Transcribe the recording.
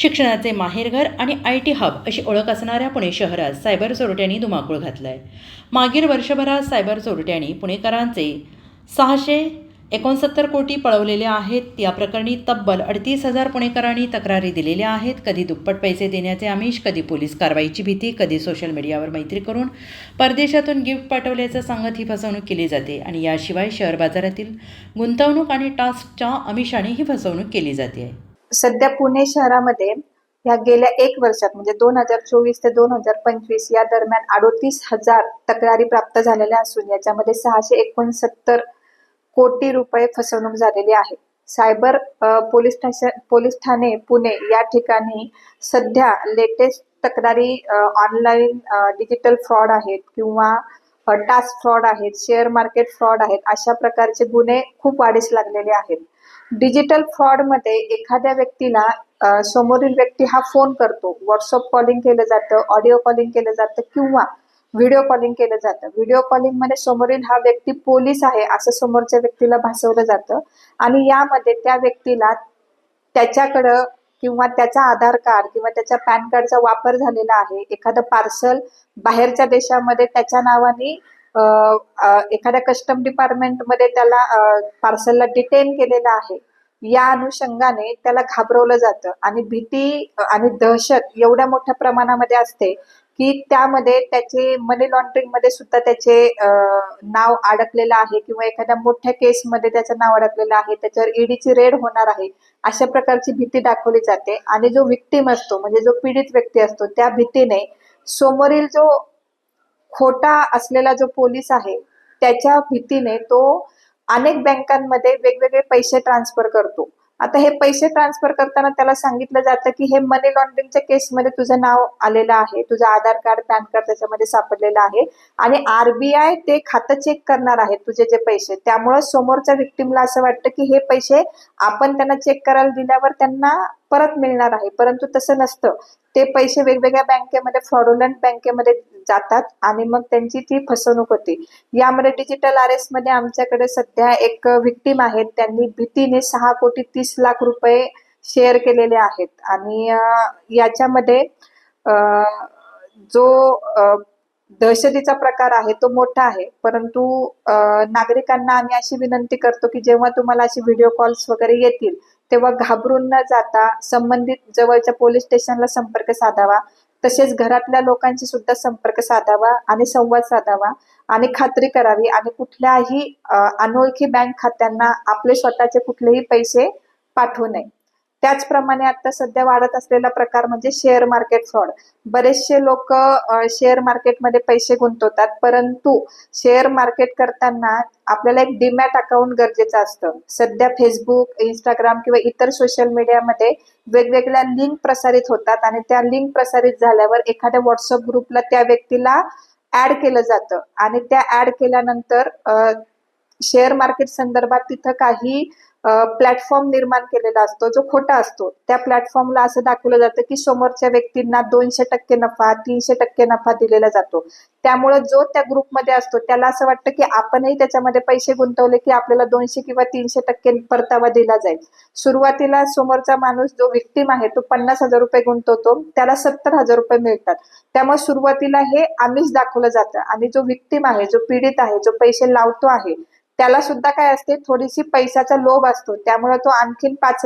शिक्षणाचे माहेरघर आणि आय टी हब अशी ओळख असणाऱ्या पुणे शहरात सायबर चोरट्यांनी धुमाकूळ घातला आहे मागील वर्षभरात सायबर चोरट्यांनी पुणेकरांचे सहाशे एकोणसत्तर कोटी पळवलेले आहेत. या प्रकरणी तब्बल अडतीस हजार पुणेकरांनी तक्रारी दिलेल्या आहेत. कधी दुप्पट पैसे देण्याचे आमिष कधी पोलीस कारवाईची भीती कधी सोशल मीडियावर मैत्री करून परदेशातून गिफ्ट पाठवल्याचं सांगत ही फसवणूक केली जाते आणि याशिवाय शेअर बाजारातील गुंतवणूक आणि टास्कच्या आमिषाने ही फसवणूक केली जाते. आहे सध्या पुणे शहरामध्ये ह्या गेल्या एक वर्षात म्हणजे दोन हजार चोवीस ते दोन हजार पंचवीस या दरम्यान अडोतीस हजार तक्रारी प्राप्त झालेल्या असून याच्यामध्ये सहाशे एकोणसत्तर कोटी रुपये फसवणूक झालेली आहे. सायबर पोलीस स्टेशन पोलीस ठाणे पुणे या ठिकाणी सध्या लेटेस्ट तक्रारी ऑनलाईन डिजिटल फ्रॉड आहेत किंवा टास्क फ्रॉड आहेत शेअर मार्केट फ्रॉड आहेत अशा प्रकारचे गुन्हे खूप वाढीस लागलेले आहेत. डिजिटल फ्रॉडमध्ये एखाद्या व्यक्तीला समोरील व्यक्ती हा फोन करतो. व्हॉट्सअप कॉलिंग केलं जातं ऑडिओ कॉलिंग केलं जातं किंवा व्हिडिओ कॉलिंग केलं जातं. व्हिडिओ कॉलिंगमध्ये समोरील हा व्यक्ती पोलीस आहे असं समोरच्या व्यक्तीला भासवलं जातं आणि यामध्ये त्या व्यक्तीला त्याच्याकडं किंवा त्याचा आधार कार्ड किंवा त्याच्या पॅन कार्डचा वापर झालेला आहे. एखादं पार्सल बाहेरच्या देशामध्ये त्याच्या नावाने एखाद्या कस्टम डिपार्टमेंटमध्ये त्याला पार्सलला डिटेन केलेलं आहे. या अनुषंगाने त्याला घाबरवलं जातं. आणि भीती आणि दहशत एवढ्या मोठ्या प्रमाणामध्ये असते की त्यामध्ये त्याचे मनी लॉन्ड्रिंगमध्ये सुद्धा त्याचे नाव अडकलेलं आहे किंवा एखाद्या मोठ्या केसमध्ये त्याचं नाव अडकलेलं आहे. त्याच्यावर ईडीची रेड होणार आहे. अशा प्रकारची भीती दाखवली जाते. आणि जो विक्टीम असतो म्हणजे जो पीडित व्यक्ती असतो त्या भीतीने समोरील जो खोटा असलेला जो पोलीस आहे त्याच्या भीतीने तो अनेक बँकांमध्ये वेगवेगळे पैसे ट्रान्सफर करतो. आता हे पैसे ट्रान्सफर करताना त्याला सांगितलं जातं की हे मनी लॉन्ड्रिंगच्या केसमध्ये तुझं नाव आलेलं आहे तुझं आधार कार्ड पॅन कार्ड त्याच्यामध्ये सापडलेलं आहे आणि आरबीआय ते खातं चेक करणार आहे तुझे जे पैसे. त्यामुळं समोरच्या विक्टीमला असं वाटतं की हे पैसे आपण त्यांना चेक करायला दिल्यावर त्यांना परत मिळणार आहे. परंतु तसं नसतं. ते पैसे वेगवेगळ्या बँकेमध्ये फ्रॉडुलंट बँकेमध्ये जातात आणि मग त्यांची ती फसवणूक होते. यामध्ये डिजिटल आरमध्ये आमच्याकडे सध्या एक विक्टीम आहेत. त्यांनी भीतीने सहा कोटी तीस लाख रुपये शेअर केलेले आहेत. आणि याच्यामध्ये जो दहशतीचा प्रकार आहे तो मोठा आहे. परंतु नागरिकांना आम्ही अशी विनंती करतो की जेव्हा तुम्हाला अशी व्हिडिओ कॉल्स वगैरे येतील तेव्हा घाबरून न जाता संबंधित जवळच्या पोलीस स्टेशनला संपर्क साधावा. तसेच घरातल्या लोकांशी सुद्धा संपर्क साधावा आणि संवाद साधावा आणि खात्री करावी. आणि कुठल्याही अनोळखी बँक खात्यांना आपले स्वतःचे कुठलेही पैसे पाठवू नये. त्याचप्रमाणे आता सध्या वाढत असलेला प्रकार म्हणजे शेअर मार्केट फ्रॉड बरेचसे लोक शेअर मार्केटमध्ये पैसे गुंतवतात परंतु शेअर मार्केट करताना आपल्याला एक डीमॅट अकाउंट गरजेचं असतं. सध्या फेसबुक इंस्टाग्राम किंवा इतर सोशल मीडियामध्ये वेगवेगळ्या लिंक प्रसारित होतात आणि त्या लिंक प्रसारित झाल्यावर एखाद्या व्हॉट्सअप ग्रुपला त्या व्यक्तीला ऍड केलं जातं. आणि त्या ऍड केल्यानंतर शेअर मार्केट संदर्भात तिथं काही प्लॅटफॉर्म निर्माण केलेला असतो जो खोटा असतो. त्या प्लॅटफॉर्मला असं दाखवलं जातं की समोरच्या व्यक्तींना दोनशे टक्के नफा तीनशे टक्के नफा दिलेला जातो. त्यामुळे जो त्या ग्रुपमध्ये असतो त्याला असं वाटतं की आपणही त्याच्यामध्ये पैसे गुंतवले की आपल्याला दोनशे किंवा तीनशे टक्के परतावा दिला जाईल. सुरुवातीला समोरचा माणूस जो विक्टीम आहे तो पन्नास हजार रुपये गुंतवतो त्याला सत्तर हजार रुपये मिळतात. त्यामुळे सुरुवातीला हे आम्हीच दाखवलं जातं. आणि जो विक्टीम आहे जो पीडित आहे जो पैसे लावतो आहे त्याला सुद्धा काय असते? थोडीशी पैशाचा लोभ असतो. त्यामुळे तो आणखीन पाच